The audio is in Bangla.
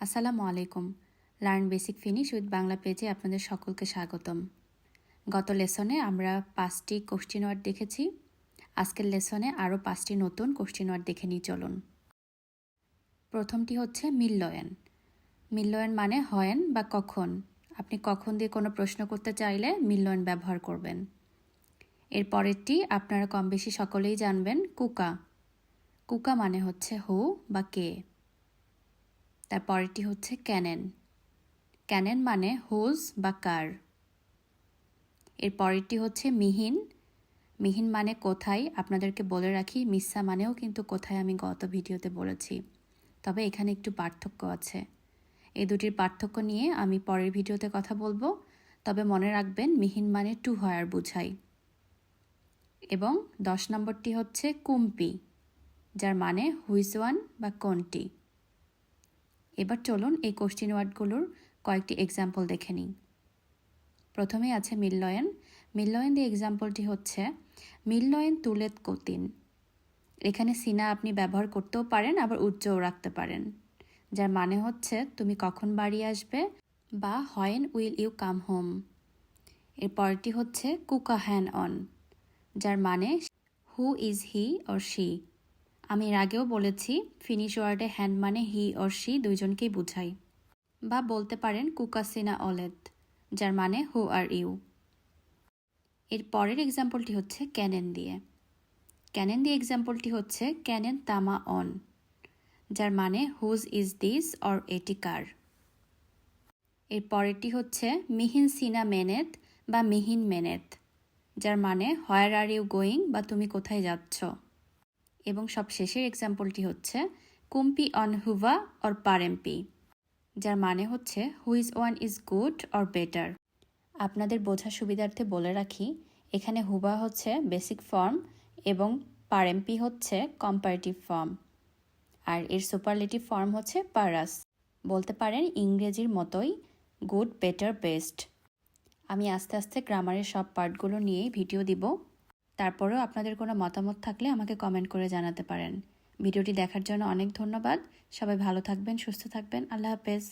আসসালামু আলাইকুম। Learn basic finish with Bangla পেজে আপনাদের সকলকে স্বাগতম। গত লেসনে আমরা পাঁচটি কোশ্চিন ওয়ার্ড দেখেছি। আজকের লেসনে আরও পাঁচটি নতুন কোশ্চিন ওয়ার্ড দেখে নিই, চলুন। প্রথমটি হচ্ছে মিল্লয়ন। মিল্লয়ন মানে হয়েন বা কখন। আপনি কখন দিয়ে কোনো প্রশ্ন করতে চাইলে মিল্লয়ন ব্যবহার করবেন। এর পরেরটি আপনারা কম বেশি সকলেই জানবেন, কুকা। কুকা মানে হচ্ছে হু বা কে। তার পরেরটি হচ্ছে ক্যানেন। ক্যানেন মানে হোজ বা কার। এর পরেরটি হচ্ছে মিহিন। মিহিন মানে কোথায়? আপনাদেরকে বলে রাখি, মিসা মানেও কিন্তু কোথায় আমি গত ভিডিওতে বলেছি। তবে এখানে একটু পার্থক্য আছে। এই দুটির পার্থক্য নিয়ে আমি পরের ভিডিওতে কথা বলব। তবে মনে রাখবেন, মিহিন মানে টু হয়ার বুঝাই। এবং দশ নম্বরটি হচ্ছে কুম্পি, যার মানে হুইজ ওয়ান বা কোনটি। এবার চলুন এই কোশ্চিন ওয়ার্ডগুলোর কয়েকটি এক্সাম্পল দেখে নিই। প্রথমে আছে মিল্লয়ন। মিল্লয়ন দিয়ে এক্সাম্পলটি হচ্ছে, মিল্লয়ন তুলেত কতিন। এখানে সিনা আপনি ব্যবহার করতেও পারেন, আবার উচ্চও রাখতে পারেন। যার মানে হচ্ছে, তুমি কখন বাড়ি আসবে? বা when will you come home এর হচ্ছে কুকা হ্যান অন যার মানে who is he or she আমি এর আগেও বলেছি, ফিনিশ ওয়ার্ডে হ্যান্ড মানে হি অর শি দুইজনকেই বুঝাই। বা বলতে পারেন কুকাসিনা অলেদ, যার মানে হু আর ইউ। এর পরের এক্সাম্পলটি হচ্ছে ক্যানেন দিয়ে। ক্যানেন দিয়ে এক্সাম্পলটি হচ্ছে ক্যানেন তামা অন, যার মানে হুজ ইজ দিস অর এটি কার। এর পরেরটি হচ্ছে মিহিন সিনা মেনেত বা মিহিন মেনেত, যার মানে হোয়ার আর ইউ গোয়িং বা তুমি কোথায় যাচ্ছ। এবং সব শেষের এক্সাম্পলটি হচ্ছে কুম্পি অন হুভা অর পারেম্পি যার মানে হচ্ছে which one is good or better আপনাদের বোঝা সুবিধার্থে বলে রাখি, এখানে হুবা হচ্ছে বেসিক ফর্ম এবং পারেম্পি হচ্ছে কম্পারেটিভ ফর্ম আর এর সুপারলেটিভ ফর্ম হচ্ছে পারাস বলতে পারেন ইংরেজির মতোই গুড বেটার বেস্ট আমি আস্তে আস্তে গ্রামারের সব পার্টগুলো নিয়েই ভিডিও দিব। তারপরেও আপনাদের কোনো মতামত থাকলে আমাকে কমেন্ট করে জানাতে পারেন। ভিডিওটি দেখার জন্য অনেক ধন্যবাদ। সবাই ভালো থাকবেন, সুস্থ থাকবেন। আল্লাহ হাফেজ।